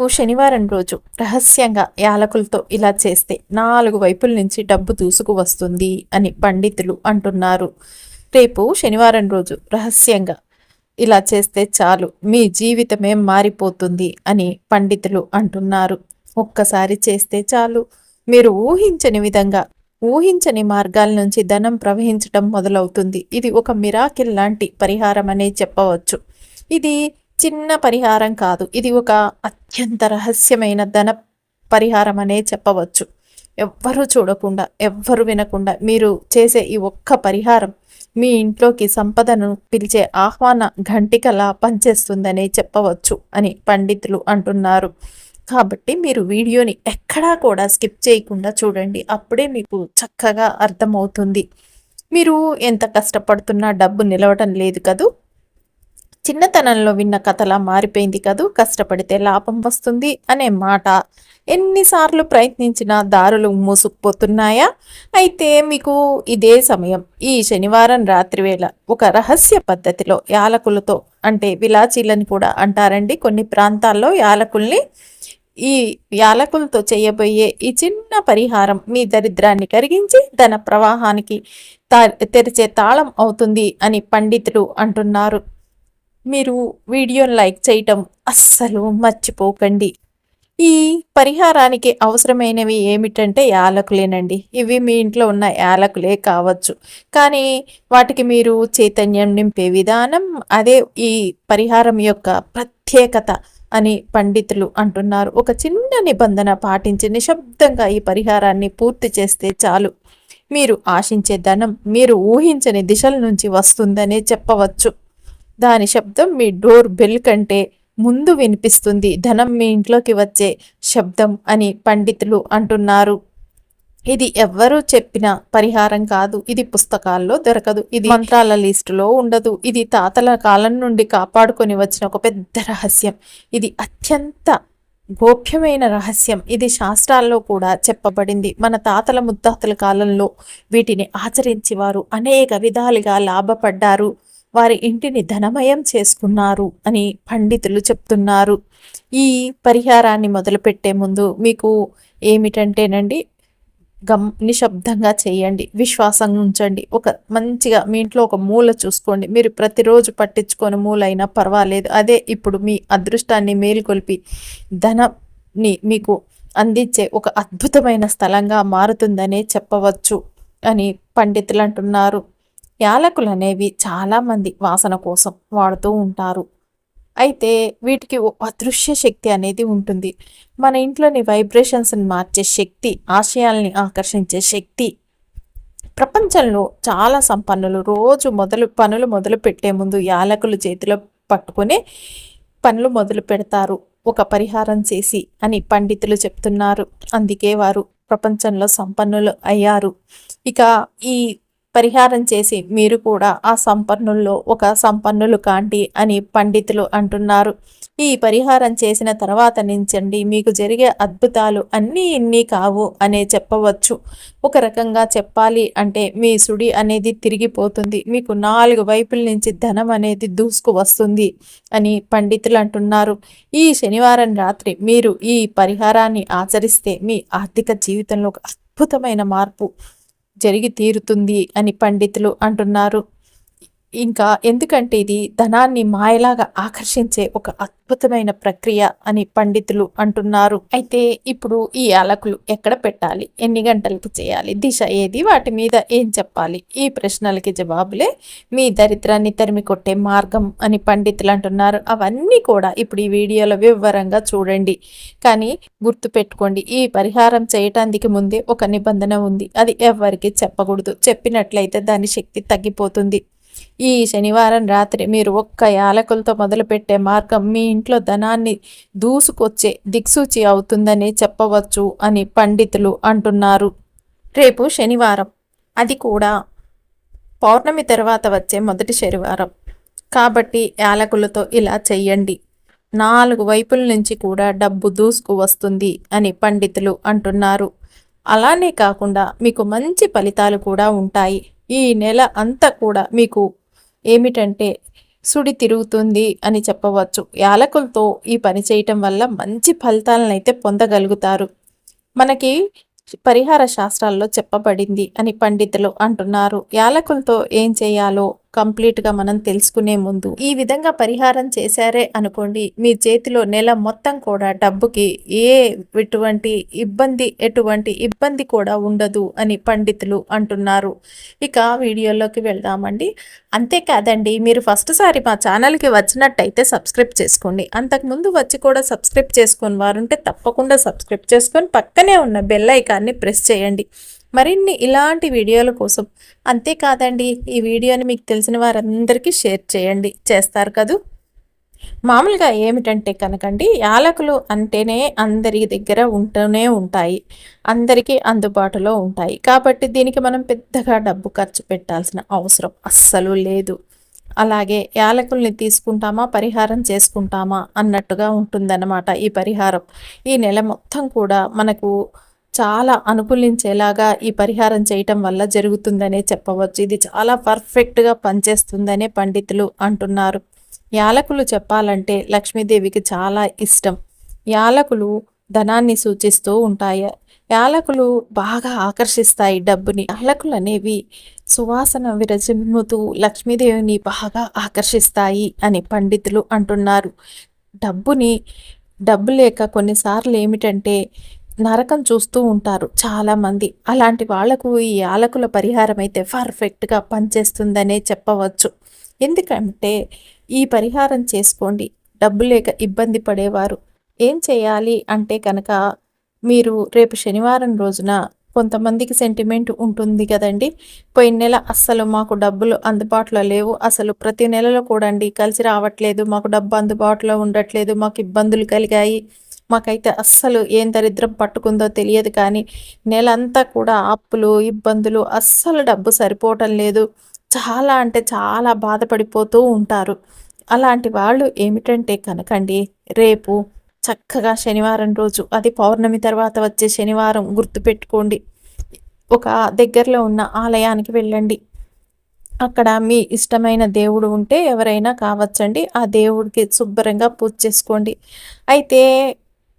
ఓ శనివారం రోజు రహస్యంగా యాలకులతో ఇలా చేస్తే నాలుగు వైపుల నుంచి డబ్బు దూసుకు వస్తుంది అని పండితులు అంటున్నారు. రేపు శనివారం రోజు రహస్యంగా ఇలా చేస్తే చాలు మీ జీవితమే మారిపోతుంది అని పండితులు అంటున్నారు. ఒక్కసారి చేస్తే చాలు. మీరు ఊహించని విధంగా ఊహించని మార్గాల నుంచి ధనం ప్రవహించడం మొదలవుతుంది. ఇది ఒక మిరాకిల్ లాంటి పరిహారం అనే చెప్పవచ్చు. ఇది చిన్న పరిహారం కాదు. ఇది ఒక అత్యంత రహస్యమైన ధన పరిహారం అనే చెప్పవచ్చు. ఎవ్వరూ చూడకుండా ఎవ్వరు వినకుండా మీరు చేసే ఈ ఒక్క పరిహారం మీ ఇంట్లోకి సంపదను పిలిచే ఆహ్వాన ఘంటికలా పనిచేస్తుందనే చెప్పవచ్చు అని పండితులు అంటున్నారు. కాబట్టి మీరు వీడియోని ఎక్కడా కూడా స్కిప్ చేయకుండా చూడండి. అప్పుడే మీకు చక్కగా అర్థమవుతుంది. మీరు ఎంత కష్టపడుతున్నా డబ్బు నిలవటం లేదు కదూ? చిన్నతనంలో విన్న కథలా మారిపోయింది కదూ? కష్టపడితే లాభం వస్తుంది అనే మాట. ఎన్నిసార్లు ప్రయత్నించినా దారులు మూసుకుపోతున్నాయా? అయితే మీకు ఇదే సమయం. ఈ శనివారం రాత్రి వేళ ఒక రహస్య పద్ధతిలో యాలకులతో అంటే విలాచీలని కూడా అంటారండి కొన్ని ప్రాంతాల్లో యాలకుల్ని ఈ యాలకులతో చేయబోయే ఈ చిన్న పరిహారం మీ దరిద్రాన్ని కరిగించి ధన ప్రవాహానికి తెరిచే తాళం అవుతుంది అని పండితులు అంటున్నారు. మీరు వీడియోని లైక్ చేయటం అస్సలు మర్చిపోకండి. ఈ పరిహారానికి అవసరమైనవి ఏమిటంటే యాలకులేనండి. ఇవి మీ ఇంట్లో ఉన్న యాలకులే కావచ్చు. కానీ వాటికి మీరు చైతన్యం నింపే విధానం అదే ఈ పరిహారం యొక్క ప్రత్యేకత అని పండితులు అంటున్నారు. ఒక చిన్న నిబంధన పాటించి నిశ్శబ్దంగా ఈ పరిహారాన్ని పూర్తి చేస్తే చాలు. మీరు ఆశించే ధనం మీరు ఊహించని దిశల నుంచి వస్తుందనే చెప్పవచ్చు. దాని శబ్దం మీ డోర్ బెల్ కంటే ముందు వినిపిస్తుంది. ధనం మీ ఇంట్లోకి వచ్చే శబ్దం అని పండితులు అంటున్నారు. ఇది ఎవ్వరూ చెప్పిన పరిహారం కాదు. ఇది పుస్తకాల్లో దొరకదు. ఇది మంత్రాల లిస్టులో ఉండదు. ఇది తాతల కాలం నుండి కాపాడుకొని వచ్చిన ఒక పెద్ద రహస్యం. ఇది అత్యంత గోప్యమైన రహస్యం. ఇది శాస్త్రాల్లో కూడా చెప్పబడింది. మన తాతల ముత్తాతల కాలంలో వీటిని ఆచరించి వారు అనేక విధాలుగా లాభపడ్డారు. వారి ఇంటిని ధనమయం చేసుకున్నారు అని పండితులు చెప్తున్నారు. ఈ పరిహారాన్ని మొదలుపెట్టే ముందు మీకు ఏమిటంటేనండి గమ్ నిశ్శబ్దంగా చేయండి విశ్వాసం ఉంచండి. ఒక మంచిగా మీ ఇంట్లో ఒక మూల చూసుకోండి. మీరు ప్రతిరోజు పట్టించుకొని మూల అయినా పర్వాలేదు. అదే ఇప్పుడు మీ అదృష్టాన్ని మేలుకొల్పి ధనాన్ని మీకు అందించే ఒక అద్భుతమైన స్థలంగా మారుతుందనే చెప్పవచ్చు అని పండితులు అంటున్నారు. యాలకులు అనేవి చాలామంది వాసన కోసం వాడుతూ ఉంటారు. అయితే వీటికి అదృశ్య శక్తి అనేది ఉంటుంది. మన ఇంట్లోని వైబ్రేషన్స్ని మార్చే శక్తి ఆశయాల్ని ఆకర్షించే శక్తి. ప్రపంచంలో చాలా సంపన్నులు రోజు మొదలు పనులు మొదలు పెట్టే ముందు యాలకులు చేతిలో పట్టుకుని పనులు మొదలు పెడతారు. ఒక పరిహారం చేసి అని పండితులు చెప్తున్నారు. అందుకే వారు ప్రపంచంలో సంపన్నులు అయ్యారు. ఇక ఈ పరిహారం చేసి మీరు కూడా ఆ సంపన్నుల్లో ఒక సంపన్నులు కాండి అని పండితులు అంటున్నారు. ఈ పరిహారం చేసిన తర్వాత నుంచండి మీకు జరిగే అద్భుతాలు అన్నీ ఇన్ని కావు అనే చెప్పవచ్చు. ఒక రకంగా చెప్పాలి అంటే మీ సుడి అనేది తిరిగిపోతుంది. మీకు నాలుగు వైపుల నుంచి ధనం అనేది దూసుకు వస్తుంది అని పండితులు అంటున్నారు. ఈ శనివారం రాత్రి మీరు ఈ పరిహారాన్ని ఆచరిస్తే మీ ఆర్థిక జీవితంలో ఒక అద్భుతమైన మార్పు జరిగి తీరుతుంది అని పండితులు అంటున్నారు. ఇంకా ఎందుకంటే ఇది ధనాన్ని మాయలాగా ఆకర్షించే ఒక అద్భుతమైన ప్రక్రియ అని పండితులు అంటున్నారు. అయితే ఇప్పుడు ఈ యాలకులు ఎక్కడ పెట్టాలి? ఎన్ని గంటలకు చేయాలి? దిశ ఏది? వాటి మీద ఏం చెప్పాలి? ఈ ప్రశ్నలకి జవాబులే మీ దరిద్రాన్ని తరిమి కొట్టే మార్గం అని పండితులు అంటున్నారు. అవన్నీ కూడా ఇప్పుడు ఈ వీడియోలో వివరంగా చూడండి. కానీ గుర్తుపెట్టుకోండి ఈ పరిహారం చేయటానికి ముందే ఒక నిబంధన ఉంది. అది ఎవరికి చెప్పకూడదు. చెప్పినట్లయితే దాని శక్తి తగ్గిపోతుంది. ఈ శనివారం రాత్రి మీరు ఒక్క యాలకులతో మొదలుపెట్టే మార్గం మీ ఇంట్లో ధనాన్ని దూసుకొచ్చే దిక్సూచి అవుతుందని చెప్పవచ్చు అని పండితులు అంటున్నారు. రేపు శనివారం అది కూడా పౌర్ణమి తర్వాత వచ్చే మొదటి శనివారం. కాబట్టి యాలకులతో ఇలా చెయ్యండి. నాలుగు వైపుల నుంచి కూడా డబ్బు దూసుకు వస్తుంది అని పండితులు అంటున్నారు. అలానే కాకుండా మీకు మంచి ఫలితాలు కూడా ఉంటాయి. ఈ నెల అంతా కూడా మీకు ఏమిటంటే సుడి తిరుగుతుంది అని చెప్పవచ్చు. యాలకులతో ఈ పని చేయటం వల్ల మంచి ఫలితాలను అయితే పొందగలుగుతారు. మనకి పరిహార శాస్త్రాల్లో చెప్పబడింది అని పండితులు అంటున్నారు. యాలకులతో ఏం చేయాలో కంప్లీట్గా మనం తెలుసుకునే ముందు ఈ విధంగా పరిహారం చేశారే అనుకోండి మీ చేతిలో నెల మొత్తం కూడా డబ్బుకి ఏ ఎటువంటి ఇబ్బంది ఎటువంటి ఇబ్బంది కూడా ఉండదు అని పండితులు అంటున్నారు. ఇక వీడియోలోకి వెళ్దామండి. అంతేకాదండి మీరు ఫస్ట్ సారి మా ఛానల్కి వచ్చినట్టయితే సబ్స్క్రైబ్ చేసుకోండి. అంతకుముందు వచ్చి కూడా సబ్స్క్రైబ్ చేసుకుని వారుంటే తప్పకుండా సబ్స్క్రైబ్ చేసుకొని పక్కనే ఉన్న బెల్ ఐకాన్ని ప్రెస్ చేయండి. మరిన్ని ఇలాంటి వీడియోల కోసం అంతేకాదండి ఈ వీడియోని మీకు తెలిసిన వారందరికీ షేర్ చేయండి. చేస్తారు కదూ? మామూలుగా ఏమిటంటే కనుకండి యాలకులు అంటేనే అందరి దగ్గర ఉంటూనే ఉంటాయి అందరికీ అందుబాటులో ఉంటాయి. కాబట్టి దీనికి మనం పెద్దగా డబ్బు ఖర్చు పెట్టాల్సిన అవసరం అస్సలు లేదు. అలాగే యాలకుల్ని తీసుకుంటామా పరిహారం చేసుకుంటామా అన్నట్టుగా ఉంటుందన్నమాట ఈ పరిహారం. ఈ నెల మొత్తం కూడా మనకు చాలా అనుకూలించేలాగా ఈ పరిహారం చేయటం వల్ల జరుగుతుందనే చెప్పవచ్చు. ఇది చాలా పర్ఫెక్ట్గా పనిచేస్తుందనే పండితులు అంటున్నారు. యాలకులు చెప్పాలంటే లక్ష్మీదేవికి చాలా ఇష్టం. యాలకులు ధనాన్ని సూచిస్తూ ఉంటాయి. యాలకులు బాగా ఆకర్షిస్తాయి డబ్బుని. యాలకులు అనేవి సువాసన విరజిమ్ముతూ లక్ష్మీదేవిని బాగా ఆకర్షిస్తాయి అని పండితులు అంటున్నారు. డబ్బుని డబ్బు లేక కొన్నిసార్లు ఏమిటంటే నరకం చూస్తూ ఉంటారు చాలామంది. అలాంటి వాళ్ళకు ఈ ఆలకుల పరిహారం అయితే పర్ఫెక్ట్గా పనిచేస్తుందనే చెప్పవచ్చు. ఎందుకంటే ఈ పరిహారం చేసుకోండి డబ్బు లేక ఇబ్బంది పడేవారు. ఏం చేయాలి అంటే కనుక మీరు రేపు శనివారం రోజున కొంతమందికి సెంటిమెంట్ ఉంటుంది కదండి. పోయిన నెల అస్సలు మాకు డబ్బులు అందుబాటులో లేవు. అసలు ప్రతి నెలలో కూడా కలిసి రావట్లేదు. మాకు డబ్బు అందుబాటులో ఉండట్లేదు. మాకు ఇబ్బందులు కలిగాయి. మాకైతే అస్సలు ఏం దరిద్రం పట్టుకుందో తెలియదు కానీ నెలంతా కూడా అప్పులు ఇబ్బందులు అస్సలు డబ్బు సరిపోవటం లేదు. చాలా అంటే చాలా బాధపడిపోతూ ఉంటారు. అలాంటి వాళ్ళు ఏమిటంటే కనకండి రేపు చక్కగా శనివారం రోజు అది పౌర్ణమి తర్వాత వచ్చే శనివారం గుర్తుపెట్టుకోండి ఒక దగ్గరలో ఉన్న ఆలయానికి వెళ్ళండి. అక్కడ మీ ఇష్టమైన దేవుడు ఉంటే ఎవరైనా కావచ్చండి. ఆ దేవుడికి శుభ్రంగా పూజ చేసుకోండి. అయితే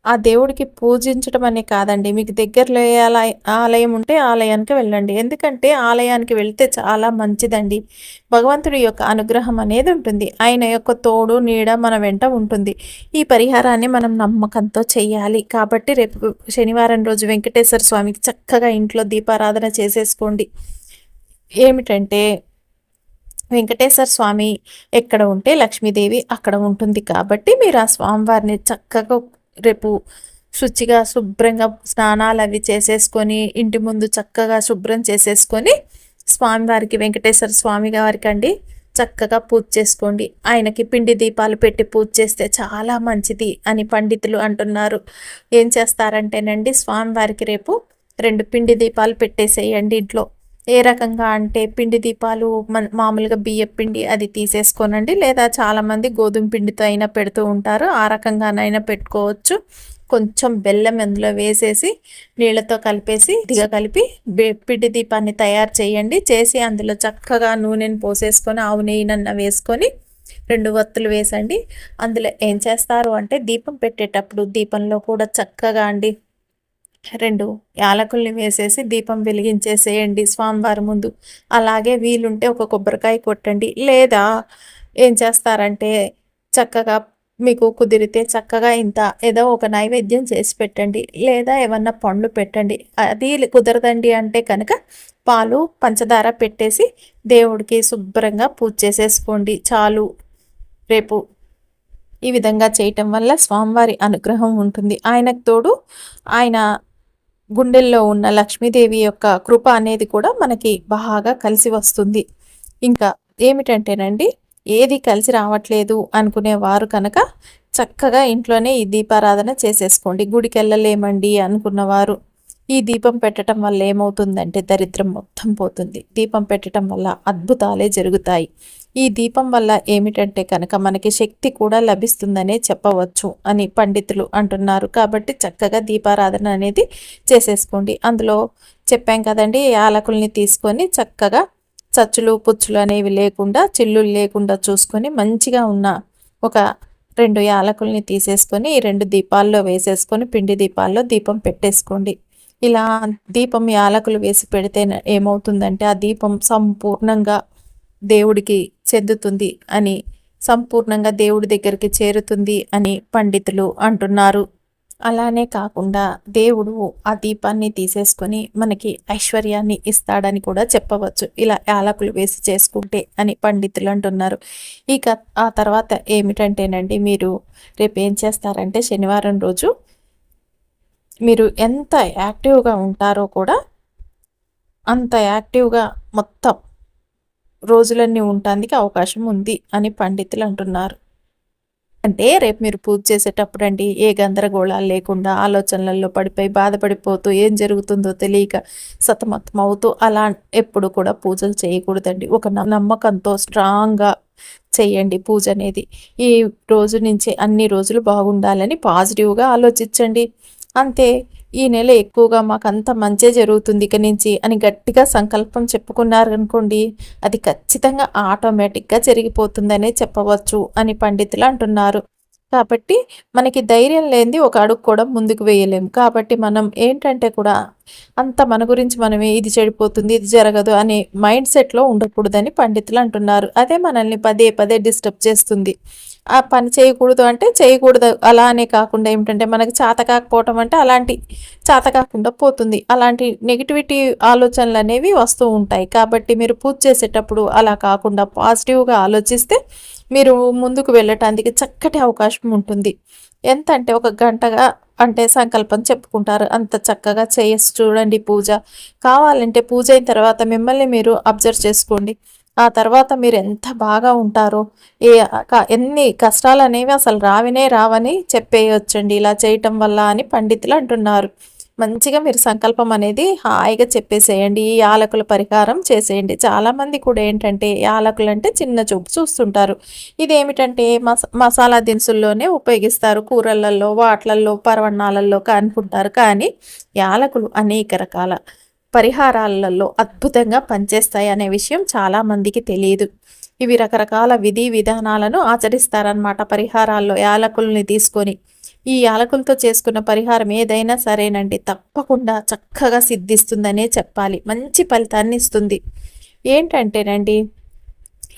ఆ దేవుడికి పూజించడం అనే కాదండి. మీకు దగ్గరలో ఆలయం ఉంటే ఆలయానికి వెళ్ళండి. ఎందుకంటే ఆలయానికి వెళ్తే చాలా మంచిదండి. భగవంతుడి యొక్క అనుగ్రహం అనేది ఉంటుంది. ఆయన యొక్క తోడు నీడ మన వెంట ఉంటుంది. ఈ పరిహారాన్ని మనం నమ్మకంతో చేయాలి. కాబట్టి రేపు శనివారం రోజు వెంకటేశ్వర స్వామికి చక్కగా ఇంట్లో దీపారాధన చేసేసుకోండి. ఏమిటంటే వెంకటేశ్వర స్వామి ఎక్కడ ఉంటే లక్ష్మీదేవి అక్కడ ఉంటుంది. కాబట్టి మీరు ఆ స్వామివారిని చక్కగా రేపు శుచిగా శుభ్రంగా స్నానాలు అవి చేసేసుకొని ఇంటి ముందు చక్కగా శుభ్రం చేసేసుకొని స్వామివారికి వెంకటేశ్వర స్వామి గారికి అండి చక్కగా పూజ చేసుకోండి. ఆయనకి పిండి దీపాలు పెట్టి పూజ చేస్తే చాలా మంచిది అని పండితులు అంటున్నారు. ఏం చేస్తారంటేనండి స్వామివారికి రేపు రెండు పిండి దీపాలు పెట్టేసేయండి ఇంట్లో. ఏ రకంగా అంటే పిండి దీపాలు మామూలుగా బియ్యం పిండి అది తీసేసుకోనండి. లేదా చాలామంది గోధుమ పిండితో అయినా పెడుతూ ఉంటారు. ఆ రకంగానైనా పెట్టుకోవచ్చు. కొంచెం బెల్లం అందులో వేసేసి నీళ్ళతో కలిపేసి దిగ కలిపి పిండి దీపాన్ని తయారు చేయండి. చేసి అందులో చక్కగా నూనెని పోసేసుకొని ఆవు నెయ్యినన్న వేసుకొని రెండు వత్తులు వేసండి. అందులో ఏం చేస్తారు అంటే దీపం పెట్టేటప్పుడు దీపంలో కూడా చక్కగా అండి రెండు యాలకుల్ని వేసేసి దీపం వెలిగించేసేయండి స్వామివారి ముందు. అలాగే వీలుంటే ఒక కొబ్బరికాయ కొట్టండి. లేదా ఏం చేస్తారంటే చక్కగా మీకు కుదిరితే చక్కగా ఇంత ఏదో ఒక నైవేద్యం చేసి పెట్టండి. లేదా ఏమన్నా పండ్లు పెట్టండి. అది కుదరదండి అంటే కనుక పాలు పంచదార పెట్టేసి దేవుడికి శుభ్రంగా పూజ చేసేసుకోండి. చాలు. రేపు ఈ విధంగా చేయటం వల్ల స్వామివారి అనుగ్రహం ఉంటుంది. ఆయనకు తోడు ఆయన గుండెల్లో ఉన్న లక్ష్మీదేవి యొక్క కృప అనేది కూడా మనకి బాగా కలిసి వస్తుంది. ఇంకా ఏమిటంటేనండి ఏది కలిసి రావట్లేదు అనుకునే వారు కనుక చక్కగా ఇంట్లోనే ఈ దీపారాధన చేసేసుకోండి. గుడికి వెళ్ళలేమండి అనుకున్నవారు ఈ దీపం పెట్టడం వల్ల ఏమవుతుందంటే దరిద్రం మొత్తం పోతుంది. దీపం పెట్టడం వల్ల అద్భుతాలే జరుగుతాయి. ఈ దీపం వల్ల ఏమిటంటే కనుక మనకి శక్తి కూడా లభిస్తుందనే చెప్పవచ్చు అని పండితులు అంటున్నారు. కాబట్టి చక్కగా దీపారాధన అనేది చేసేసుకోండి. అందులో చెప్పాం కదండి యాలకుల్ని తీసుకొని చక్కగా చచ్చులు పుచ్చులు అనేవి లేకుండా చిల్లులు లేకుండా చూసుకొని మంచిగా ఉన్న ఒక రెండు యాలకుల్ని తీసేసుకొని ఈ రెండు దీపాల్లో వేసేసుకొని పిండి దీపాల్లో దీపం పెట్టేసుకోండి. ఇలా దీపం యాలకులు వేసి పెడితే ఏమవుతుందంటే ఆ దీపం సంపూర్ణంగా దేవుడికి చెందుతుంది అని సంపూర్ణంగా దేవుడి దగ్గరికి చేరుతుంది అని పండితులు అంటున్నారు. అలానే కాకుండా దేవుడు ఆ దీపాన్ని తీసేసుకొని మనకి ఐశ్వర్యాన్ని ఇస్తాడని కూడా చెప్పవచ్చు. ఇలా యాలకులు వేసి చేసుకుంటే అని పండితులు అంటున్నారు. ఇక ఆ తర్వాత ఏమిటంటేనండి మీరు రేపు ఏం చేస్తారంటే శనివారం రోజు మీరు ఎంత యాక్టివ్గా ఉంటారో కూడా అంత యాక్టివ్గా మొత్తం రోజులన్నీ ఉండటానికి అవకాశం ఉంది అని పండితులు అంటున్నారు. అంటే రేపు మీరు పూజ చేసేటప్పుడు అండి ఏ గందరగోళాలు లేకుండా ఆలోచనలలో పడిపోయి బాధపడిపోతూ ఏం జరుగుతుందో తెలియక సతమతం అవుతూ అలా ఎప్పుడు కూడా పూజలు చేయకూడదండి. ఒక నమ్మకంతో స్ట్రాంగ్గా చేయండి పూజ అనేది. ఈ రోజు నుంచి అన్ని రోజులు బాగుండాలని పాజిటివ్గా ఆలోచించండి. అంతే. ఈ నెల ఎక్కువగా మాకంత మంచే జరుగుతుంది ఇక నుంచి అని గట్టిగా సంకల్పం చెప్పుకున్నారు అనుకోండి అది ఖచ్చితంగా ఆటోమేటిక్గా జరిగిపోతుందనే చెప్పవచ్చు అని పండితులు అంటున్నారు. కాబట్టి మనకి ధైర్యం లేనిది ఒక అడుగు కూడా ముందుకు వేయలేము కాబట్టి మనం ఏంటంటే కూడా అంత మన గురించి మనమే ఇది చెడిపోతుంది ఇది జరగదు అనే మైండ్ సెట్లో ఉండకూడదని పండితులు అంటున్నారు. అదే మనల్ని పదే పదే డిస్టర్బ్ చేస్తుంది. ఆ పని చేయకూడదు అంటే చేయకూడదు. అలా అనే కాకుండా ఏమిటంటే మనకి చేత కాకపోవటం అంటే అలాంటి చేత కాకుండా పోతుంది. అలాంటి నెగిటివిటీ ఆలోచనలు అనేవి వస్తూ ఉంటాయి. కాబట్టి మీరు పూజ చేసేటప్పుడు అలా కాకుండా పాజిటివ్గా ఆలోచిస్తే మీరు ముందుకు వెళ్ళటానికి చక్కటి అవకాశం ఉంటుంది. ఎంత అంటే ఒక గంటగా అంటే సంకల్పం చెప్పుకుంటారు. అంత చక్కగా చేయొచ్చు చూడండి పూజ. కావాలంటే పూజ అయిన తర్వాత మిమ్మల్ని మీరు అబ్జర్వ్ చేసుకోండి. ఆ తర్వాత మీరు ఎంత బాగా ఉంటారో ఏ ఎన్ని కష్టాలు అనేవి అసలు రావినే రావని చెప్పేయొచ్చండి. ఇలా చేయటం వల్ల అని పండితులు అంటున్నారు. మంచిగా మీరు సంకల్పం అనేది హాయిగా చెప్పేసేయండి. ఈ యాలకుల పరిహారం చేసేయండి. చాలామంది కూడా ఏంటంటే యాలకులు అంటే చిన్న చూపు చూస్తుంటారు. ఇదేమిటంటే మస మసాలా దినుసుల్లోనే ఉపయోగిస్తారు. కూరలలో వాట్లల్లో పరవణాలలో అనుకుంటారు కానీ యాలకులు అనేక రకాల పరిహారాలలో అద్భుతంగా పనిచేస్తాయి అనే విషయం చాలామందికి తెలియదు. ఇవి రకరకాల విధి విధానాలను ఆచరిస్తారనమాట పరిహారాల్లో యాలకుల్ని తీసుకొని. ఈ యాలకులతో చేసుకున్న పరిహారం ఏదైనా సరేనండి తప్పకుండా చక్కగా సిద్ధిస్తుందనే చెప్పాలి. మంచి ఫలితాన్ని ఇస్తుంది. ఏంటంటేనండి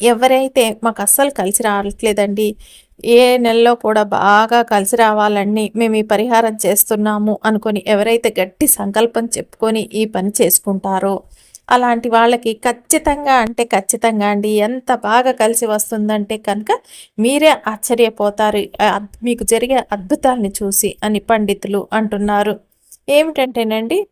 ఎవరైతే మాకు అస్సలు కలిసి రావట్లేదండి ఏ నెలలో కూడా బాగా కలిసి రావాలని మేము ఈ పరిహారం చేస్తున్నాము అనుకొని ఎవరైతే గట్టి సంకల్పం చెప్పుకొని ఈ పని చేసుకుంటారో అలాంటి వాళ్ళకి ఖచ్చితంగా అంటే ఖచ్చితంగా అండి ఎంత బాగా కలిసి వస్తుందంటే కనుక మీరే ఆశ్చర్యపోతారు. మీకు జరిగే అద్భుతాలని చూసి అని పండితులు అంటున్నారు. ఏమిటంటేనండి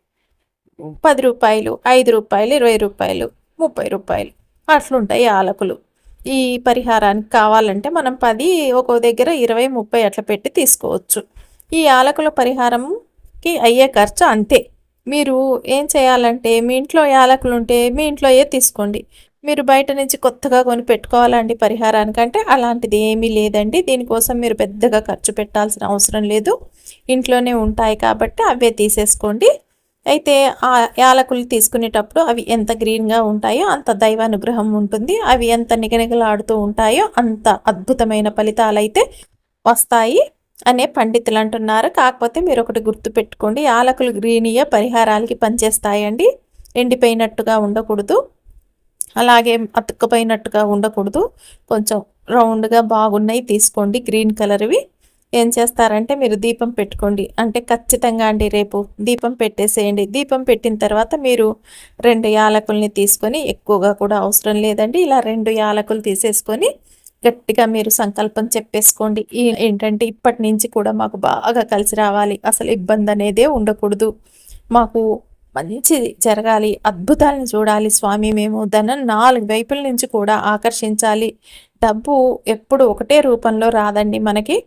పది రూపాయలు ఐదు రూపాయలు ఇరవై రూపాయలు ముప్పై రూపాయలు అట్లుంటాయి ఆలకులు. ఈ పరిహారానికి కావాలంటే మనం పది ఒక్కో దగ్గర ఇరవై ముప్పై అట్లా పెట్టి తీసుకోవచ్చు. ఈ యాలకుల పరిహారంకి అయ్యే ఖర్చు అంతే. మీరు ఏం చేయాలంటే మీ ఇంట్లో యాలకులు ఉంటే మీ ఇంట్లోయే తీసుకోండి. మీరు బయట నుంచి కొత్తగా కొని పెట్టుకోవాలండి పరిహారానికంటే అలాంటిది ఏమీ లేదండి. దీనికోసం మీరు పెద్దగా ఖర్చు పెట్టాల్సిన అవసరం లేదు. ఇంట్లోనే ఉంటాయి కాబట్టి అవే తీసేసుకోండి. అయితే ఆ యాలకులు తీసుకునేటప్పుడు అవి ఎంత గ్రీన్గా ఉంటాయో అంత దైవానుగ్రహం ఉంటుంది. అవి ఎంత నిగనిగలాడుతూ ఉంటాయో అంత అద్భుతమైన ఫలితాలు అయితే వస్తాయి అనే పండితులు అంటున్నారు. కాకపోతే మీరు ఒకటి గుర్తుపెట్టుకోండి యాలకులు గ్రీనియ పరిహారాలకి పనిచేస్తాయండి. ఎండిపోయినట్టుగా ఉండకూడదు. అలాగే అతుక్కుపోయినట్టుగా ఉండకూడదు. కొంచెం రౌండ్గా బాగున్నాయి తీసుకోండి గ్రీన్ కలర్వి. ఏం చేస్తారంటే మీరు దీపం పెట్టుకోండి. అంటే ఖచ్చితంగా అండి రేపు దీపం పెట్టేసేయండి. దీపం పెట్టిన తర్వాత మీరు రెండు యాలకుల్ని తీసుకొని ఎక్కువగా కూడా అవసరం లేదండి. ఇలా రెండు యాలకులు తీసేసుకొని గట్టిగా మీరు సంకల్పం చెప్పేసుకోండి. ఈ ఏంటంటే ఇప్పటి నుంచి కూడా మాకు బాగా కలిసి రావాలి. అసలు ఇబ్బంది అనేదే ఉండకూడదు. మాకు మంచి జరగాలి. అద్భుతాలను చూడాలి స్వామి మేము. ధనం నాలుగు వైపుల నుంచి కూడా ఆకర్షించాలి. డబ్బు ఎప్పుడు ఒకటే రూపంలో రాదండి మనకి.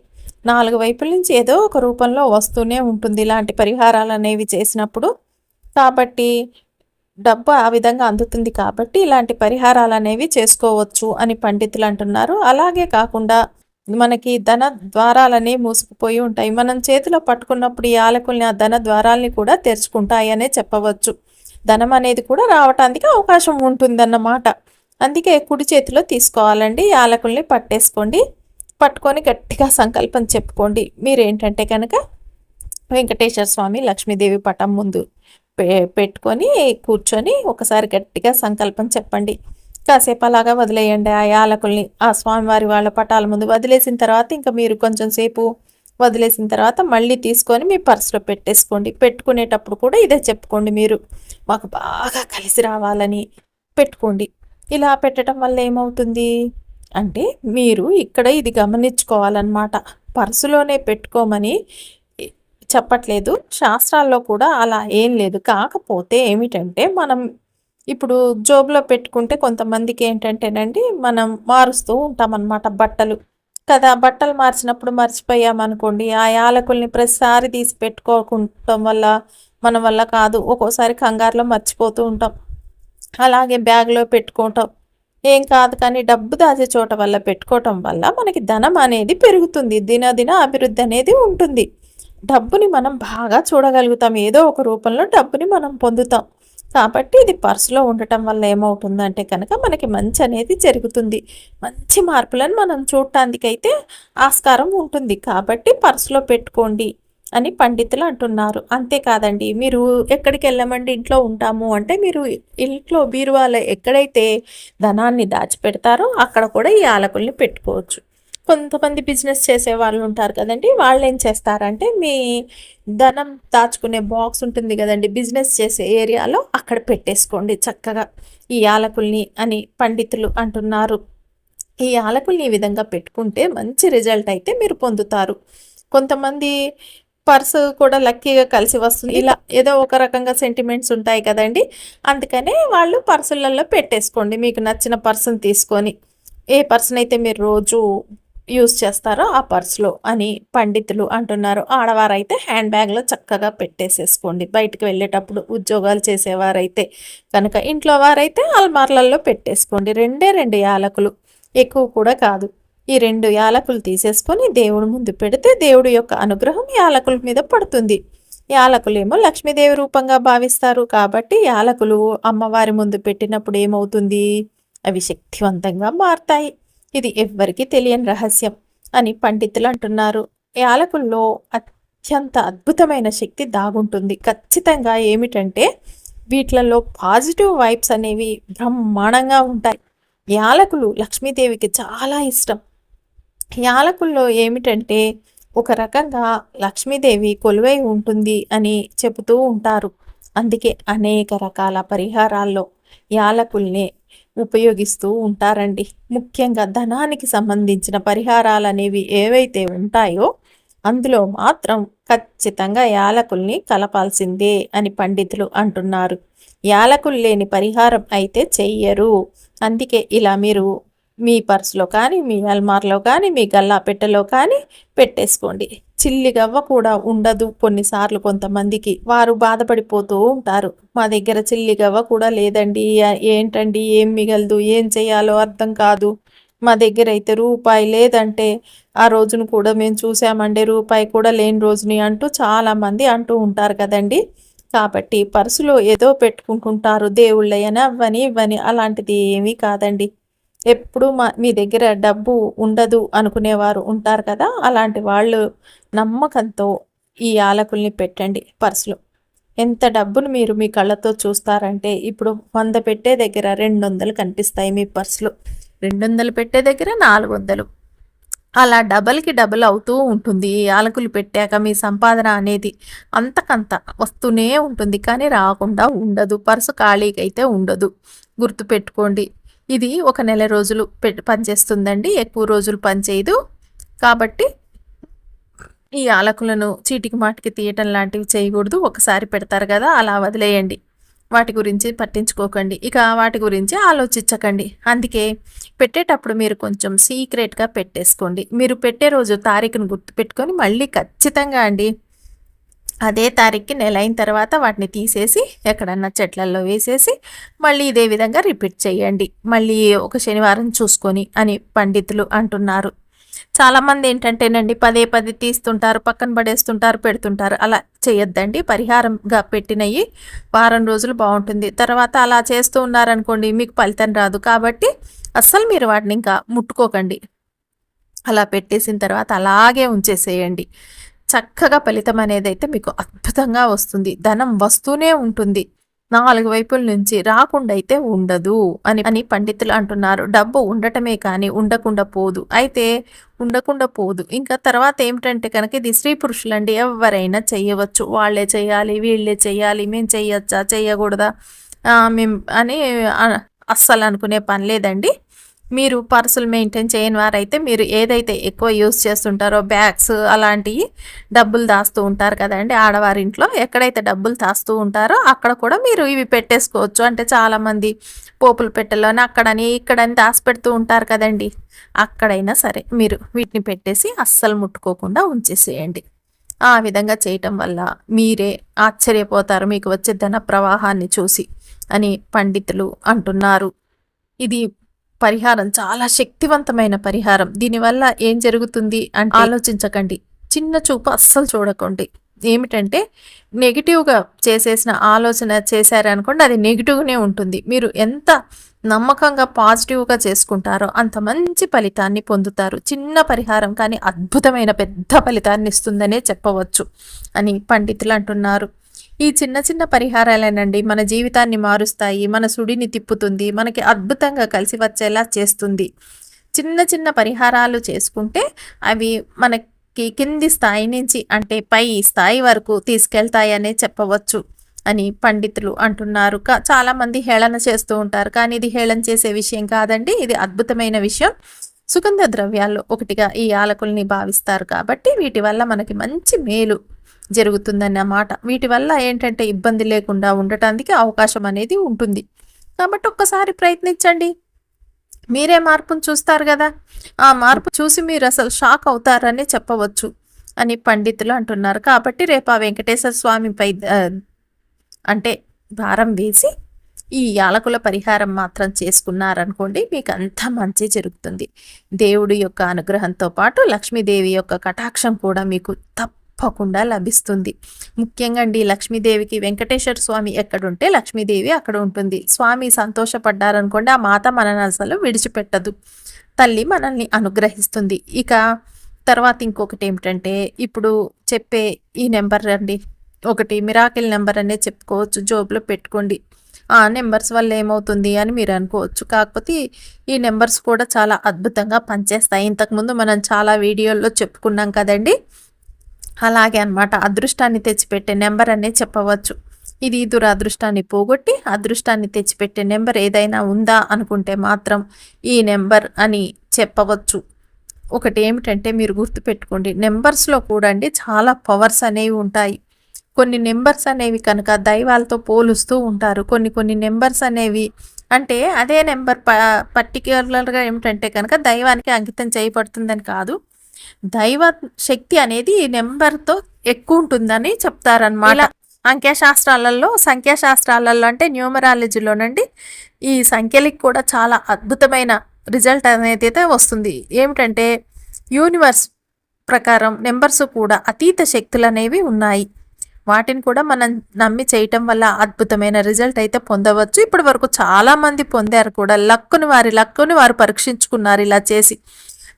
నాలుగు వైపుల నుంచి ఏదో ఒక రూపంలో వస్తూనే ఉంటుంది. ఇలాంటి పరిహారాలు అనేవి చేసినప్పుడు కాబట్టి డబ్బు ఆ విధంగా అందుతుంది కాబట్టి ఇలాంటి పరిహారాలు అనేవి చేసుకోవచ్చు అని పండితులు అంటున్నారు. అలాగే కాకుండా మనకి ధన ద్వారాలనే మూసుకుపోయి ఉంటాయి. మనం చేతిలో పట్టుకున్నప్పుడు ఈ ఆలకుల్ని ఆ ధన ద్వారాల్ని కూడా తెరుచుకుంటాయనే చెప్పవచ్చు. ధనం అనేది కూడా రావటానికి అవకాశం ఉంటుందన్నమాట. అందుకే కుడి చేతిలో తీసుకోవాలండి. యాలకుల్ని పట్టేసుకోండి. పట్టుకొని గట్టిగా సంకల్పం చెప్పుకోండి. మీరేంటంటే కనుక వెంకటేశ్వర స్వామి లక్ష్మీదేవి పటం ముందు పె పెట్టుకొని కూర్చొని ఒకసారి గట్టిగా సంకల్పం చెప్పండి. కాసేపు అలాగా వదిలేయండి ఆ యాలకుల్ని. ఆ స్వామివారి వాళ్ళ పటాల ముందు వదిలేసిన తర్వాత ఇంకా మీరు కొంచెం సేపు వదిలేసిన తర్వాత మళ్ళీ తీసుకొని మీ పర్సులో పెట్టేసుకోండి. పెట్టుకునేటప్పుడు కూడా ఇదే చెప్పుకోండి మీరు. మాకు బాగా కలిసి రావాలని పెట్టుకోండి. ఇలా పెట్టడం వల్ల ఏమవుతుంది? అంటే మీరు ఇక్కడ ఇది గమనించుకోవాలన్నమాట. పర్సులోనే పెట్టుకోమని చెప్పట్లేదు. శాస్త్రాల్లో కూడా అలా ఏం లేదు. కాకపోతే ఏమిటంటే మనం ఇప్పుడు జోబులో పెట్టుకుంటే కొంతమందికి ఏంటంటేనండి మనం మారుస్తూ ఉంటామన్నమాట బట్టలు. కదా బట్టలు మార్చినప్పుడు మర్చిపోయామనుకోండి ఆ యాలకుల్ని ప్రతిసారి తీసి పెట్టుకోకుండటం వల్ల మన వల్ల కాదు. ఒక్కోసారి కంగారులో మర్చిపోతూ ఉంటాం. అలాగే బ్యాగ్లో పెట్టుకుంటాం ఏం కాదు కానీ డబ్బు దాచే చోట వల్ల పెట్టుకోవటం వల్ల మనకి ధనం అనేది పెరుగుతుంది. దినదిన అభివృద్ధి అనేది ఉంటుంది. డబ్బుని మనం బాగా చూడగలుగుతాం. ఏదో ఒక రూపంలో డబ్బుని మనం పొందుతాం. కాబట్టి ఇది పర్సులో ఉండటం వల్ల ఏమవుతుందంటే కనుక మనకి మంచి అనేది జరుగుతుంది. మంచి మార్పులను మనం చూడటానికైతే ఆస్కారం ఉంటుంది. కాబట్టి పర్సులో పెట్టుకోండి. అని పండితులు అంటున్నారు. అంతేకాదండి మీరు ఎక్కడికి వెళ్ళమండి? ఇంట్లో ఉంటాము అంటే మీరు ఇంట్లో బీరువాలో ఎక్కడైతే ధనాన్ని దాచిపెడతారో అక్కడ కూడా ఈ ఆలకుల్ని పెట్టుకోవచ్చు. కొంతమంది బిజినెస్ చేసే వాళ్ళు ఉంటారు కదండి వాళ్ళు ఏం చేస్తారంటే మీ ధనం దాచుకునే బాక్స్ ఉంటుంది కదండి బిజినెస్ చేసే ఏరియాలో అక్కడ పెట్టేసుకోండి చక్కగా. ఈ యాలకుల్ని అని పండితులు అంటున్నారు. ఈ యాలకుల్ని ఈ విధంగా పెట్టుకుంటే మంచి రిజల్ట్ అయితే మీరు పొందుతారు. కొంతమంది పర్సు కూడా లక్కీగా కలిసి వస్తుంది. ఇలా ఏదో ఒక రకంగా సెంటిమెంట్స్ ఉంటాయి కదండి. అందుకనే వాళ్ళు పర్సులలో పెట్టేసుకోండి. మీకు నచ్చిన పర్సును తీసుకొని ఏ పర్సన్ అయితే మీరు రోజు యూస్ చేస్తారో ఆ పర్స్లో అని పండితులు అంటున్నారు. ఆడవారైతే హ్యాండ్ బ్యాగ్లో చక్కగా పెట్టేసేసుకోండి. బయటకు వెళ్ళేటప్పుడు ఉద్యోగాలు చేసేవారైతే కనుక ఇంట్లో వారైతే అల్మార్లలో పెట్టేసుకోండి. రెండే రెండు యాలకులు ఎక్కువ కూడా కాదు. ఈ రెండు యాలకులు తీసేసుకొని దేవుడి ముందు పెడితే దేవుడి యొక్క అనుగ్రహం యాలకుల మీద పడుతుంది. యాలకులేమో లక్ష్మీదేవి రూపంగా భావిస్తారు. కాబట్టి యాలకులు అమ్మవారి ముందు పెట్టినప్పుడు ఏమవుతుంది? అవి శక్తివంతంగా మారుతాయి. ఇది ఎవ్వరికీ తెలియని రహస్యం అని పండితులు అంటున్నారు. యాలకుల్లో అత్యంత అద్భుతమైన శక్తి దాగుంటుంది. ఖచ్చితంగా ఏమిటంటే వీటిలలో పాజిటివ్ వైబ్స్ అనేవి బ్రహ్మాండంగా ఉంటాయి. యాలకులు లక్ష్మీదేవికి చాలా ఇష్టం. యాలకుల్లో ఏమిటంటే ఒక రకంగా లక్ష్మీదేవి కొలువై ఉంటుంది అని చెబుతూ ఉంటారు. అందుకే అనేక రకాల పరిహారాల్లో యాలకుల్నే ఉపయోగిస్తూ ఉంటారండి. ముఖ్యంగా ధనానికి సంబంధించిన పరిహారాలు అనేవి ఏవైతే ఉంటాయో అందులో మాత్రం ఖచ్చితంగా యాలకుల్ని కలపాల్సిందే అని పండితులు అంటున్నారు. యాలకులు లేని పరిహారం అయితే చెయ్యరు. అందుకే ఇలా మీరు మీ పర్సులో కానీ మీ అల్మార్లో కానీ మీ గల్లా పెట్టెలో కానీ పెట్టేసుకోండి. చిల్లి గవ్వ కూడా ఉండదు కొన్నిసార్లు కొంతమందికి. వారు బాధపడిపోతూ ఉంటారు. మా దగ్గర చిల్లిగవ్వ కూడా లేదండి. ఏంటండి? ఏం మిగలదు? ఏం చేయాలో అర్థం కాదు. మా దగ్గర అయితే రూపాయి లేదంటే ఆ రోజును కూడా మేము చూసామండి. రూపాయి కూడా లేని రోజుని అంటూ చాలామంది అంటూ ఉంటారు కదండి. కాబట్టి పర్సులో ఏదో పెట్టుకుంటుంటారు. దేవుళ్ళయన అవ్వని ఇవ్వని అలాంటిది ఏమీ కాదండి. ఎప్పుడు మా మీ దగ్గర డబ్బు ఉండదు అనుకునేవారు ఉంటారు కదా అలాంటి వాళ్ళు నమ్మకంతో ఈ యాలకుల్ని పెట్టండి పర్సులో. ఎంత డబ్బును మీరు మీ కళ్ళతో చూస్తారంటే ఇప్పుడు వంద పెట్టే దగ్గర రెండు వందలు కనిపిస్తాయి మీ పర్సులో. రెండు వందలు పెట్టే దగ్గర నాలుగు వందలు అలా డబల్కి డబల్ అవుతూ ఉంటుంది ఈ యాలకులు పెట్టాక మీ సంపాదన అనేది. అంతకంత వస్తూనే ఉంటుంది కానీ రాకుండా ఉండదు. పర్సు ఖాళీకి అయితే ఉండదు. గుర్తుపెట్టుకోండి. ఇది ఒక నెల రోజులు పనిచేస్తుందండి. ఎక్కువ రోజులు పనిచేయదు. కాబట్టి ఈ ఆలకులను చీటికి మాటికి తీయటం లాంటివి చేయకూడదు. ఒకసారి పెడతారు కదా అలా వదిలేయండి. వాటి గురించి పట్టించుకోకండి. ఇక వాటి గురించి ఆలోచించకండి. అందుకే పెట్టేటప్పుడు మీరు కొంచెం సీక్రెట్గా పెట్టేసుకోండి. మీరు పెట్టే రోజు తారీఖును గుర్తుపెట్టుకొని మళ్ళీ ఖచ్చితంగా అండి అదే తారీఖుకి నెల అయిన తర్వాత వాటిని తీసేసి ఎక్కడన్నా చెట్లల్లో వేసేసి మళ్ళీ ఇదే విధంగా రిపీట్ చేయండి. మళ్ళీ ఒక శనివారం చూసుకొని అని పండితులు అంటున్నారు. చాలామంది ఏంటంటేనండి పదే పదే తీస్తుంటారు పక్కన పడేస్తుంటారు పెడుతుంటారు. అలా చేయొద్దండి. పరిహారంగా పెట్టినవి వారం రోజులు బాగుంటుంది. తర్వాత అలా చేస్తూ ఉన్నారనుకోండి మీకు ఫలితం రాదు. కాబట్టి అస్సలు మీరు వాటిని ఇంకా ముట్టుకోకండి. అలా పెట్టేసిన తర్వాత అలాగే ఉంచేసేయండి. చక్కగా ఫలితం అనేది అయితే మీకు అద్భుతంగా వస్తుంది. ధనం వస్తూనే ఉంటుంది. నాలుగు వైపుల నుంచి రాకుండా అయితే ఉండదు అని అని పండితులు అంటున్నారు. డబ్బు ఉండటమే కానీ ఉండకుండా పోదు. అయితే ఉండకుండా పోదు. ఇంకా తర్వాత ఏమిటంటే కనుక ఇది స్త్రీ పురుషులండి. ఎవరైనా చెయ్యవచ్చు. వాళ్ళే చేయాలి వీళ్ళే చేయాలి మేము చెయ్యొచ్చా? చెయ్యకూడదా? మేము అని అస్సలు అనుకునే పని లేదండి. మీరు పర్సులు మెయింటైన్ చేయని వారైతే మీరు ఏదైతే ఎక్కువ యూస్ చేస్తుంటారో బ్యాగ్స్ అలాంటివి డబ్బులు దాస్తూ ఉంటారు కదండి. ఆడవారింట్లో ఎక్కడైతే డబ్బులు దాస్తూ ఉంటారో అక్కడ కూడా మీరు ఇవి పెట్టేసుకోవచ్చు. అంటే చాలామంది పోపులు పెట్టెలోని అక్కడని ఇక్కడని దాసి పెడుతూ ఉంటారు కదండి. అక్కడైనా సరే మీరు వీటిని పెట్టేసి అస్సలు ముట్టుకోకుండా ఉంచేసేయండి. ఆ విధంగా చేయటం వల్ల మీరే ఆశ్చర్యపోతారు. మీకు వచ్చే ధన ప్రవాహాన్ని చూసి అని పండితులు అంటున్నారు. ఇది పరిహారం చాలా శక్తివంతమైన పరిహారం. దీనివల్ల ఏం జరుగుతుంది అంటే ఆలోచించకండి. చిన్న చూపు అస్సలు చూడకండి. ఏమిటంటే నెగిటివ్గా చేసేసిన ఆలోచన చేశారనుకోండి అది నెగిటివ్గానే ఉంటుంది. మీరు ఎంత నమ్మకంగా పాజిటివ్గా చేసుకుంటారో అంత మంచి ఫలితాన్ని పొందుతారు. చిన్న పరిహారం కానీ అద్భుతమైన పెద్ద ఫలితాన్ని ఇస్తుందనే చెప్పవచ్చు అని పండితులు అంటున్నారు. ఈ చిన్న చిన్న పరిహారాలేనండి మన జీవితాన్ని మారుస్తాయి మన సుడిని తిప్పుతుంది మనకి అద్భుతంగా కలిసి వచ్చేలా చేస్తుంది. చిన్న చిన్న పరిహారాలు చేసుకుంటే అవి మనకి కింది స్థాయి నుంచి అంటే పై స్థాయి వరకు తీసుకెళ్తాయనే చెప్పవచ్చు అని పండితులు అంటున్నారు. చాలామంది హేళన చేస్తూ ఉంటారు. కానీ ఇది హేళన చేసే విషయం కాదండి. ఇది అద్భుతమైన విషయం. సుగంధ ద్రవ్యాల్లో ఒకటిగా ఈ ఆలకుల్ని భావిస్తారు కాబట్టి వీటి వల్ల మనకి మంచి మేలు. జరుగుతుందన్నమాట వీటి వల్ల ఏంటంటే ఇబ్బంది లేకుండా ఉండటానికి అవకాశం అనేది ఉంటుంది. కాబట్టి ఒక్కసారి ప్రయత్నించండి. మీరే మార్పును చూస్తారు కదా. ఆ మార్పు చూసి మీరు అసలు షాక్ అవుతారని చెప్పవచ్చు అని పండితులు అంటున్నారు. కాబట్టి రేపు ఆ వెంకటేశ్వర స్వామిపై అంటే భారం వేసి ఈ యాలకుల పరిహారం మాత్రం చేసుకున్నారనుకోండి మీకు అంతా మంచి జరుగుతుంది. దేవుడి యొక్క అనుగ్రహంతో పాటు లక్ష్మీదేవి యొక్క కటాక్షం కూడా మీకు తప్ప తప్పకుండా లభిస్తుంది. ముఖ్యంగా అండి లక్ష్మీదేవికి వెంకటేశ్వర స్వామి ఎక్కడుంటే లక్ష్మీదేవి అక్కడ ఉంటుంది. స్వామి సంతోషపడ్డారనుకోండి ఆ మాత మనని అసలు విడిచిపెట్టదు. తల్లి మనల్ని అనుగ్రహిస్తుంది. ఇక తర్వాత ఇంకొకటి ఏమిటంటే ఇప్పుడు చెప్పే ఈ నెంబర్ అండి. ఒకటి మిరాకిల్ నెంబర్ అనే చెప్పుకోవచ్చు. జోబులో పెట్టుకోండి. ఆ నెంబర్స్ వల్ల ఏమవుతుంది అని మీరు అనుకోవచ్చు. కాకపోతే ఈ నెంబర్స్ కూడా చాలా అద్భుతంగా పనిచేస్తాయి. ఇంతకుముందు మనం చాలా వీడియోల్లో చెప్పుకున్నాం కదండి. అలాగే అనమాట అదృష్టాన్ని తెచ్చిపెట్టే నెంబర్ అనే చెప్పవచ్చు. ఇది దురదృష్టాన్ని పోగొట్టి అదృష్టాన్ని తెచ్చిపెట్టే నెంబర్ ఏదైనా ఉందా అనుకుంటే మాత్రం ఈ నెంబర్ అని చెప్పవచ్చు. ఒకటి ఏమిటంటే మీరు గుర్తుపెట్టుకోండి నెంబర్స్లో కూడా అండి చాలా పవర్స్ అనేవి ఉంటాయి. కొన్ని నెంబర్స్ అనేవి కనుక దైవాలతో పోలుస్తూ ఉంటారు. కొన్ని కొన్ని నెంబర్స్ అనేవి అంటే అదే నెంబర్ ప పర్టిక్యులర్గా ఏమిటంటే కనుక దైవానికి అంకితం చేయబడుతుందని కాదు. దైవ శక్తి అనేది నెంబర్తో ఎక్కువ ఉంటుందని చెప్తారనమాట అంఖ్యాశాస్త్రాలలో సంఖ్యాశాస్త్రాలలో అంటే న్యూమరాలజీలోనండి ఈ సంఖ్యలకి కూడా చాలా అద్భుతమైన రిజల్ట్ అనేది అయితే వస్తుంది. ఏమిటంటే యూనివర్స్ ప్రకారం నెంబర్స్ కూడా అతీత శక్తులు అనేవి ఉన్నాయి. వాటిని కూడా మనం నమ్మి చేయటం వల్ల అద్భుతమైన రిజల్ట్ అయితే పొందవచ్చు. ఇప్పటి వరకు చాలామంది పొందారు కూడా. లక్కును వారి లక్కును వారు పరీక్షించుకున్నారు ఇలా చేసి.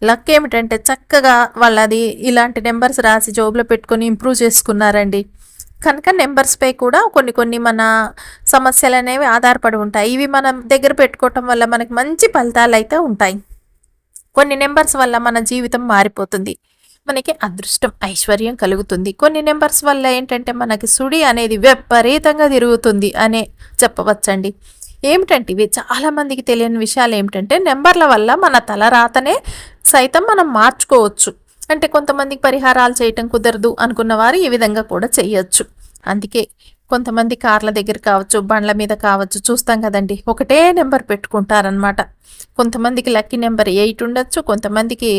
లక్ ఏమిటంటే చక్కగా వాళ్ళది ఇలాంటి నెంబర్స్ రాసి జాబ్లో పెట్టుకొని ఇంప్రూవ్ చేసుకున్నారండి. కనుక నెంబర్స్పై కూడా కొన్ని కొన్ని మన సమస్యలు అనేవి ఆధారపడి ఉంటాయి. ఇవి మనం దగ్గర పెట్టుకోవటం వల్ల మనకి మంచి ఫలితాలు అయితే ఉంటాయి. కొన్ని నెంబర్స్ వల్ల మన జీవితం మారిపోతుంది. మనకి అదృష్టం ఐశ్వర్యం కలుగుతుంది. కొన్ని నెంబర్స్ వల్ల ఏంటంటే మనకి సుడి అనేది విపరీతంగా తిరుగుతుంది అనే చెప్పవచ్చండి. ఏమిటంటే ఇవి చాలామందికి తెలియని విషయాలు ఏమిటంటే నెంబర్ల వల్ల మన తలరాతనే సైతం మనం మార్చుకోవచ్చు. అంటే కొంతమందికి పరిహారాలు చేయటం కుదరదు అనుకున్న వారు ఈ విధంగా కూడా చేయొచ్చు. అందుకే కొంతమంది కార్ల దగ్గర కావచ్చు బండ్ల మీద కావచ్చు చూస్తాం కదండి ఒకటే నెంబర్ పెట్టుకుంటారనమాట కొంతమందికి లక్కీ నెంబర్ ఎయిట్ ఉండొచ్చు కొంతమందికి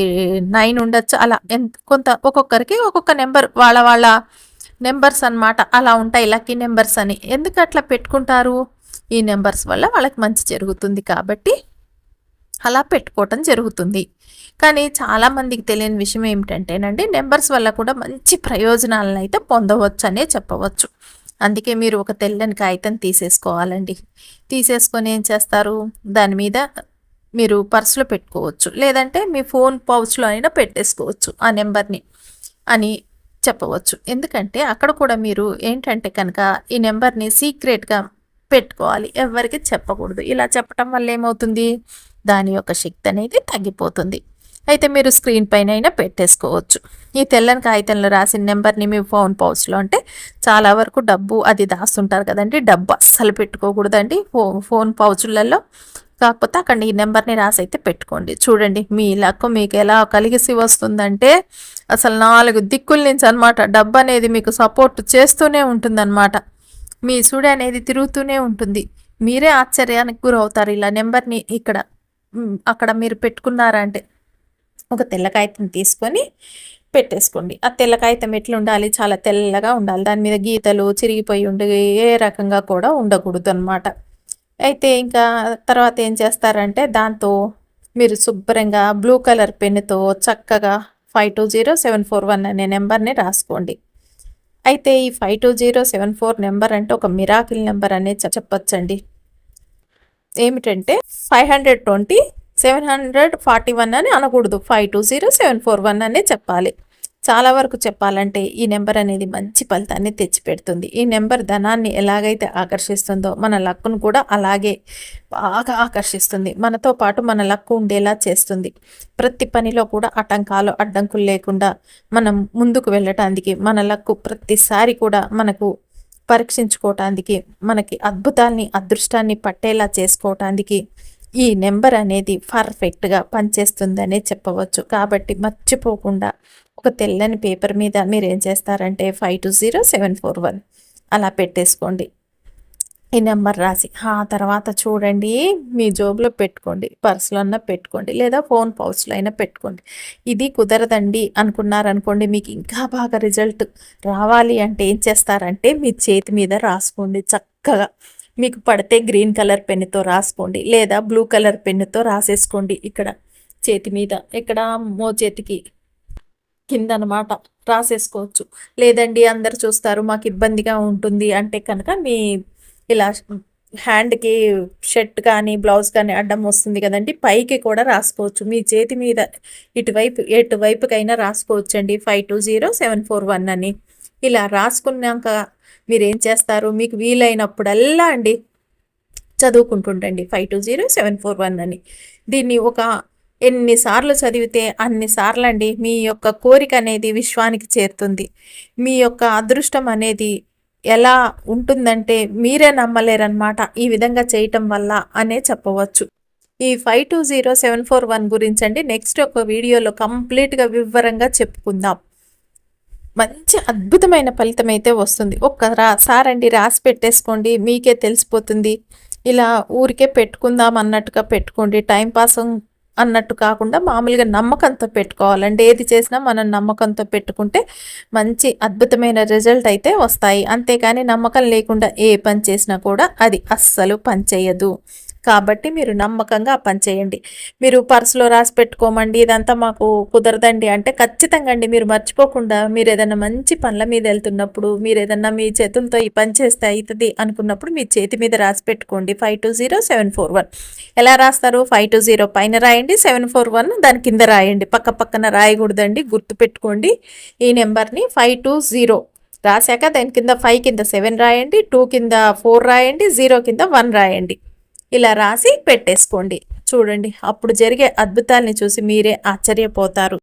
నైన్ ఉండొచ్చు అలా కొంత ఒక్కొక్కరికి ఒక్కొక్క నెంబర్ వాళ్ళ వాళ్ళ నెంబర్స్ అనమాట అలా ఉంటాయి లక్కీ నెంబర్స్ అని. ఎందుకు అట్లా పెట్టుకుంటారు? ఈ నెంబర్స్ వల్ల వాళ్ళకి మంచి జరుగుతుంది కాబట్టి అలా పెట్టుకోవటం జరుగుతుంది. కానీ చాలామందికి తెలియని విషయం ఏమిటంటేనండి నెంబర్స్ వల్ల కూడా మంచి ప్రయోజనాలను అయితే పొందవచ్చు అనే చెప్పవచ్చు. అందుకే మీరు ఒక తెల్లని కాగితం తీసేసుకోవాలండి. తీసేసుకొని ఏం చేస్తారు? దాని మీద మీరు పర్సులో పెట్టుకోవచ్చు. లేదంటే మీ ఫోన్ పౌచ్లో అయినా పెట్టేసుకోవచ్చు ఆ నెంబర్ని అని చెప్పవచ్చు. ఎందుకంటే అక్కడ కూడా మీరు ఏంటంటే కనుక ఈ నెంబర్ని సీక్రెట్గా పెట్టుకోవాలి. ఎవరికి చెప్పకూడదు. ఇలా చెప్పటం వల్ల ఏమవుతుంది? దాని యొక్క శక్తి అనేది తగ్గిపోతుంది. అయితే మీరు స్క్రీన్ పైన అయినా పెట్టేసుకోవచ్చు. ఈ తెల్లని కాగితంలో రాసిన నెంబర్ని మీ ఫోన్ పౌచ్లో అంటే చాలా వరకు డబ్బు అది దాస్తుంటారు కదండి. డబ్బు అస్సలు పెట్టుకోకూడదండి. ఫో ఫోన్ పౌచులలో. కాకపోతే అక్కడ ఈ నెంబర్ని రాసి అయితే పెట్టుకోండి. చూడండి మీ లక్ మీకు ఎలా కలిగిసి వస్తుందంటే అసలు నాలుగు దిక్కుల నుంచి అనమాట డబ్బు అనేది మీకు సపోర్ట్ చేస్తూనే ఉంటుందన్నమాట. మీ సుడి అనేది తిరుగుతూనే ఉంటుంది. మీరే ఆశ్చర్యానికి గురవుతారు. ఇలా నెంబర్ని ఇక్కడ అక్కడ మీరు పెట్టుకున్నారంటే ఒక తెల్ల కాగితం తీసుకొని పెట్టేసుకోండి. ఆ తెల్లకాయితం ఎట్లా ఉండాలి చాలా తెల్లగా ఉండాలి. దాని మీద గీతలు చిరిగిపోయి ఉండే ఏ రకంగా కూడా ఉండకూడదు అనమాట అయితే ఇంకా తర్వాత ఏం చేస్తారంటే దాంతో మీరు శుభ్రంగా బ్లూ కలర్ పెన్నుతో చక్కగా five two zero seven four one అనే నెంబర్ని రాసుకోండి. అయితే ఈ five two zero seven four number అంటే ఒక మిరాకిల్ నెంబర్ అనేది చెప్పొచ్చండి. ఏమిటంటే five hundred twenty seven hundred forty one అని అనకూడదు. Five two zero seven four one అనే చెప్పాలి. చాలా వరకు చెప్పాలంటే ఈ నెంబర్ అనేది మంచి ఫలితాన్ని తెచ్చిపెడుతుంది. ఈ నెంబర్ ధనాన్ని ఎలాగైతే ఆకర్షిస్తుందో మన లక్కును కూడా అలాగే బాగా ఆకర్షిస్తుంది. మనతో పాటు మన లక్కు ఉండేలా చేస్తుంది. ప్రతి పనిలో కూడా ఆటంకాలు అడ్డంకులు లేకుండా మనం ముందుకు వెళ్ళటానికి మన లక్కు ప్రతిసారి కూడా మనకు పరీక్షించుకోవటానికి మనకి అద్భుతాల్ని అదృష్టాన్ని పట్టేలా చేసుకోవటానికి ఈ నెంబర్ అనేది పర్ఫెక్ట్గా పనిచేస్తుందనే చెప్పవచ్చు. కాబట్టి మర్చిపోకుండా ఒక తెల్లని పేపర్ మీద మీరు ఏం చేస్తారంటే five two zero seven four one అలా పెట్టేసుకోండి. ఈ నెంబర్ రాసి ఆ తర్వాత చూడండి మీ జోబులో పెట్టుకోండి పర్సులో అన్నా పెట్టుకోండి లేదా ఫోన్ పౌచ్లో అయినా పెట్టుకోండి. ఇది కుదరదండి అనుకున్నారనుకోండి మీకు ఇంకా బాగా రిజల్ట్ రావాలి అంటే ఏం చేస్తారంటే మీ చేతి మీద రాసుకోండి చక్కగా. మీకు పడితే గ్రీన్ కలర్ పెన్నుతో రాసుకోండి లేదా బ్లూ కలర్ పెన్నుతో రాసేసుకోండి ఇక్కడ చేతి మీద. ఇక్కడ మో చేతికి కింద అనమాట రాసేసుకోవచ్చు. లేదండి అందరు చూస్తారు మాకు ఇబ్బందిగా ఉంటుంది అంటే కనుక మీ ఇలా హ్యాండ్కి షర్ట్ కానీ బ్లౌజ్ కానీ అడ్డం వస్తుంది కదండి పైకి కూడా రాసుకోవచ్చు. మీ చేతి మీద ఇటువైపు ఎటువైపుకైనా రాసుకోవచ్చు అండి five two zero seven four one అని. ఇలా రాసుకున్నాక మీరు ఏం చేస్తారు? మీకు వీలైనప్పుడల్లా అండి చదువుకుంటుండండి. Five two zero seven four one అని. దీన్ని ఒక ఎన్నిసార్లు చదివితే అన్నిసార్లండి మీ యొక్క కోరిక అనేది విశ్వానికి చేరుతుంది. మీ యొక్క అదృష్టం అనేది ఎలా ఉంటుందంటే మీరే నమ్మలేరన్నమాట ఈ విధంగా చేయటం వల్ల అనే చెప్పవచ్చు. ఈ five two zero seven four one గురించి అండి నెక్స్ట్ ఒక వీడియోలో కంప్లీట్గా వివరంగా చెప్పుకుందాం. మంచి అద్భుతమైన ఫలితం అయితే వస్తుంది. ఒక్క రా సారండి రాసి పెట్టేసుకోండి మీకే తెలిసిపోతుంది. ఇలా ఊరికే పెట్టుకుందాం అన్నట్టుగా పెట్టుకోండి. టైంపాస్ అన్నట్టు కాకుండా మామూలుగా నమ్మకంతో పెట్టుకోవాలండి. ఏది చేసినా మనం నమ్మకంతో పెట్టుకుంటే మంచి అద్భుతమైన రిజల్ట్ అయితే వస్తాయి. అంతేకాని నమ్మకం లేకుండా ఏ పని చేసినా కూడా అది అస్సలు పనిచేయదు కాబట్టి మీరు నమ్మకంగా పని చేయండి. మీరు పర్సులో రాసి పెట్టుకోమండి ఇదంతా మాకు కుదరదండి అంటే ఖచ్చితంగా అండి. మీరు మర్చిపోకుండా మీరు ఏదైనా మంచి పనుల మీద వెళ్తున్నప్పుడు మీరు ఏదన్నా మీ చేతులతో ఈ పని చేస్తే అవుతుంది అనుకున్నప్పుడు మీ చేతి మీద రాసి పెట్టుకోండి. Five two zero seven four one. ఎలా రాస్తారు? ఫైవ్ టూ జీరో పైన రాయండి సెవెన్ ఫోర్ వన్ దాని కింద రాయండి. పక్క పక్కన రాయకూడదండి గుర్తు పెట్టుకోండి. ఈ నెంబర్ని ఫైవ్ టూ జీరో రాశాక దాని కింద ఫైవ్ కింద సెవెన్ రాయండి టూ కింద ఫోర్ రాయండి జీరో కింద వన్ రాయండి. ఇలా రాసి పెట్టేసుకోండి. చూడండి అప్పుడు జరిగే అద్భుతాల్ని చూసి మీరే ఆశ్చర్యపోతారు.